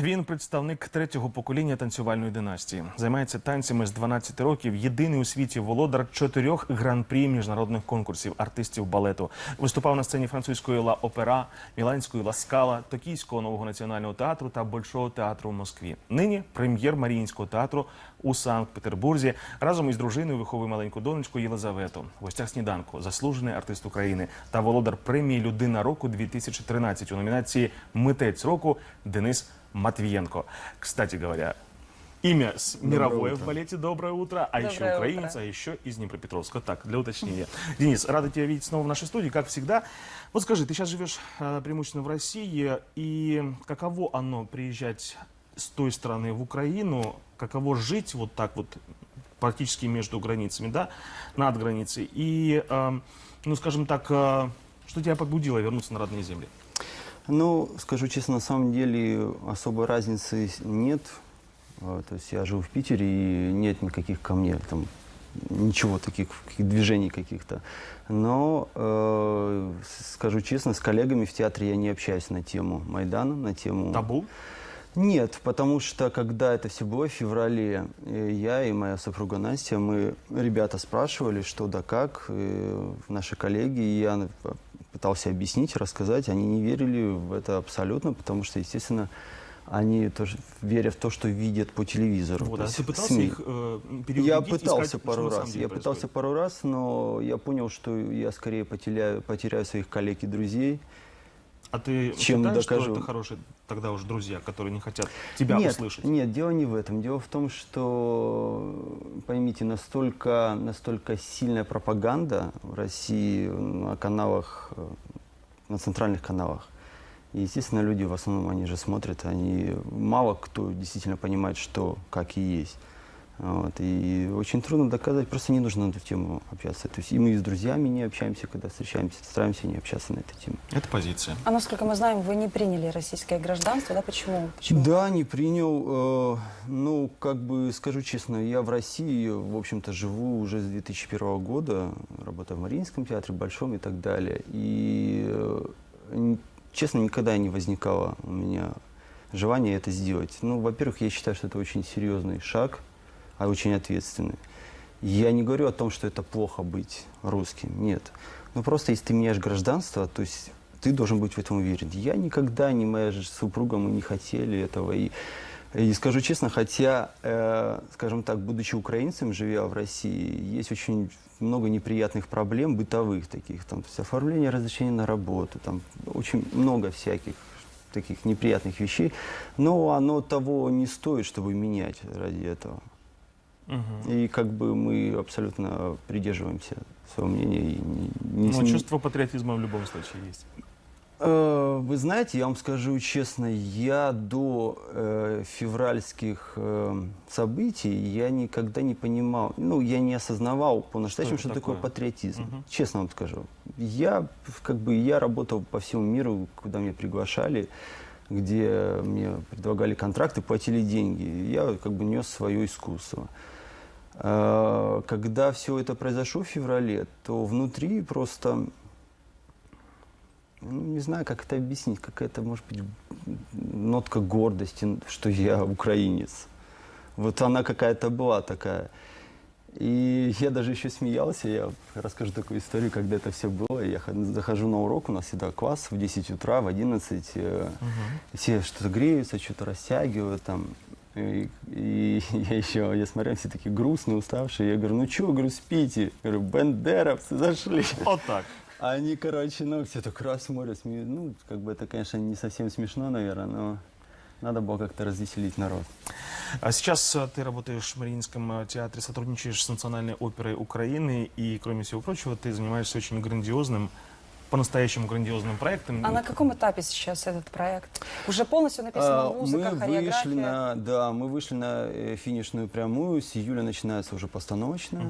Він представник третього покоління танцювальної династії. Займається танцями з 12 років. Єдиний у світі володар чотирьох гран-прі міжнародних конкурсів артистів балету. Виступав на сцені французької ла опера, міланської ла скала, токійського нового національного театру та Большого театру в Москві. Нині прем'єр Маріїнського театру у Санкт-Петербурзі разом із дружиною виховує маленьку донечку Єлизавету. В гостях сніданку заслужений артист України та володар премії Людина року 2013 у номінації Митець року Денис Матвієнко. Кстати говоря, имя с мировое в балете «Доброе утро», а еще Доброе украинец, утро. а еще из Днепропетровска. Так, для уточнения. Денис, рада тебя видеть снова в нашей студии, как всегда. Вот скажи, ты сейчас живешь э, преимущественно в России, и каково оно приезжать с той стороны в Украину, каково жить вот так вот практически между границами, да, над границей, и, э, ну, скажем так, э, что тебя побудило вернуться на родные земли? Ну, скажу честно, на самом деле особой разницы нет. А, То есть я живу в Питере и нет никаких ко мне там ничего таких движений каких-то. Но э, скажу честно, с коллегами в театре я не общаюсь на тему Майдана, на тему. Табу? Нет, потому что когда это все было в феврале, э, я и моя супруга Настя, мы ребята спрашивали, что да как, э, наши коллеги, и я пытался объяснить, рассказать, они не верили в это абсолютно, потому что, естественно, они тоже верят в то, что видят по телевизору. Вот, а ты пытался СМИ. их э, Я пытался искать, пару раз. Я пытался происходит? пару раз, но я понял, что я скорее потеряю, потеряю своих коллег и друзей. А ты Чем считаешь, докажу? что это хорошие тогда уже друзья, которые не хотят тебя нет, услышать? Нет, дело не в этом. Дело в том, что, поймите, настолько, настолько сильная пропаганда в России на каналах, на центральных каналах. И, естественно, люди в основном, они же смотрят, они мало кто действительно понимает, что, как и есть. Вот. И очень трудно доказать, просто не нужно на эту тему общаться. То есть и мы и с друзьями не общаемся, когда встречаемся, стараемся не общаться на эту тему. Это позиция. А насколько мы знаем, вы не приняли российское гражданство, да? Почему? Почему? Да, не принял. Э, ну, как бы скажу честно, я в России, в общем-то, живу уже с 2001 года, работаю в Мариинском театре, Большом и так далее. И, э, честно, никогда не возникало у меня желания это сделать. Ну, во-первых, я считаю, что это очень серьезный шаг, а очень ответственный. Я не говорю о том, что это плохо быть русским, нет. Но просто если ты меняешь гражданство, то есть ты должен быть в этом уверен. Я никогда, ни моя ж- супруга, мы не хотели этого. И, и скажу честно, хотя, э, скажем так, будучи украинцем, живя в России, есть очень много неприятных проблем бытовых таких, там, то есть оформление разрешения на работу, там очень много всяких таких неприятных вещей, но оно того не стоит, чтобы менять ради этого. И как бы мы абсолютно придерживаемся своего мнения. И не, не- Ну, не- чувство патриотизма в любом случае есть. Э, Вы знаете, я вам скажу честно, я до э, февральских э, событий я никогда не понимал, ну, я не осознавал по-настоящему, Что что, такое такое? патриотизм. Мгм. Честно вам скажу. Я, как бы, я работал по всему миру, куда меня приглашали, где мне предлагали контракты, платили деньги. Я как бы нес свое искусство. Э, Когда все это произошло в феврале, то внутри просто ну, не знаю, как это объяснить, какая-то, может быть, нотка гордости, что я украинец. Вот она какая-то была такая. И я даже еще смеялся, я расскажу такую историю, когда это все было. Я захожу на урок, у нас всегда класс в 10 утра, в 11. э, Все что-то греются, что-то растягивают там. И, и я еще, я смотрю, все такие грустные, уставшие. Я говорю, ну что, говорю, спите. Я говорю, бендеровцы зашли. Вот так. А Они, короче, ну, все так раз смотрят, ну, как бы это, конечно, не совсем смешно, наверное, но надо было как-то развеселить народ. А сейчас э, ты работаешь в Мариинском э, театре, сотрудничаешь с Национальной оперой Украины, и, кроме всего прочего, ты занимаешься очень грандиозным, по-настоящему грандиозным проектом. А на каком этапе сейчас этот проект? Уже полностью написана А, музыка, мы хореография? вышли на, да, мы вышли на э, финишную прямую, с июля начинается уже постановочная,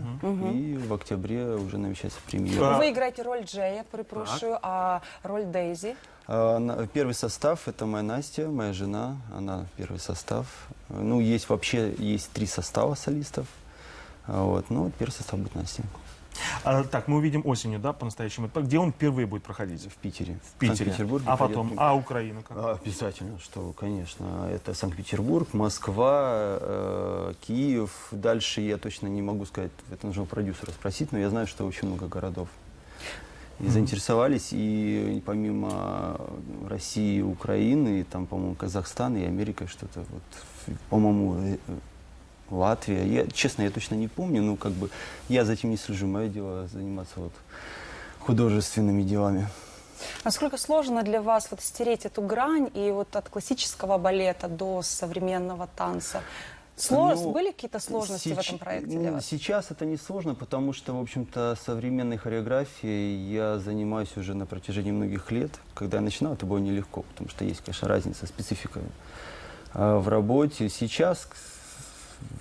и в октябре уже намечается премьера. Ви играете роль Джея, перепрошую, а роль Дейзи? А, Первый состав это моя Настя, моя жена, она первый состав. Ну, есть вообще есть три состава солистов. А, Вот, ну, вот первый состав будет Настя. А, так, мы увидим осенью, да, по-настоящему. Где он впервые будет проходить? В Питере. В Питере. Санкт-Петербурге А потом, а Украина как? А, Обязательно, что, конечно. Это Санкт-Петербург, Москва, э, Киев. Дальше я точно не могу сказать, это нужно продюсера спросить, но я знаю, что очень много городов. И заинтересовались, и помимо России, Украины, там, по-моему, Казахстан и Америка что-то, вот, по-моему, э, э, Латвия. Я, честно, я точно не помню, но как бы я за этим не слежу. Мое дело заниматься вот художественными делами. Насколько сложно для вас вот стереть эту грань и вот от классического балета до современного танца? Слож- Ну, Были какие-то сложности в Сеч- этом проекте м, для вас? Сейчас это не сложно, потому что, в общем-то, современной хореографией я занимаюсь уже на протяжении многих лет. Когда я начинал, это было нелегко, потому что есть, конечно, разница, специфика а, в работе. Сейчас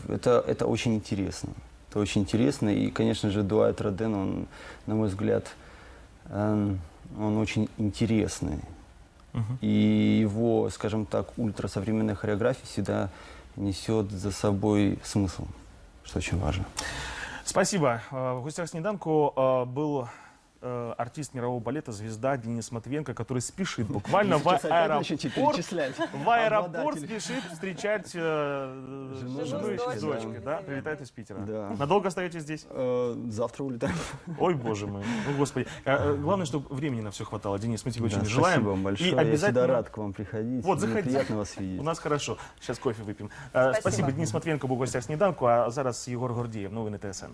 это, это очень интересно. Это очень интересно. И, конечно же, Дуайт Роден, он, на мой взгляд, эм, он очень интересный. И его, скажем так, ультрасовременная хореография всегда несет за собой смысл, что очень важно. Спасибо. Э, В гостях снеданку э, был э, артист мирового балета, звезда Денис Матвиенко, который спешит буквально в аэропорт. В аэропорт спешит встречать э, Жену жену и с дочкой, дочкой, да? да. Прилетает из Питера. Да. Надолго остаетесь здесь? Э, Завтра улетаем. Ой, боже мой. Ну, господи. Э, э, Главное, чтобы времени на все хватало. Денис, мы тебе очень Да, желаем. Спасибо вам большое. И Я обязательно... всегда рад к вам приходить. Вот, Мне заходи. приятно вас видеть. У нас хорошо. Сейчас кофе выпьем. Э, Спасибо. Спасибо. Денис Матвієнко був у гостях сніданку, а зараз Єгор Гордієв. Новини ТСН.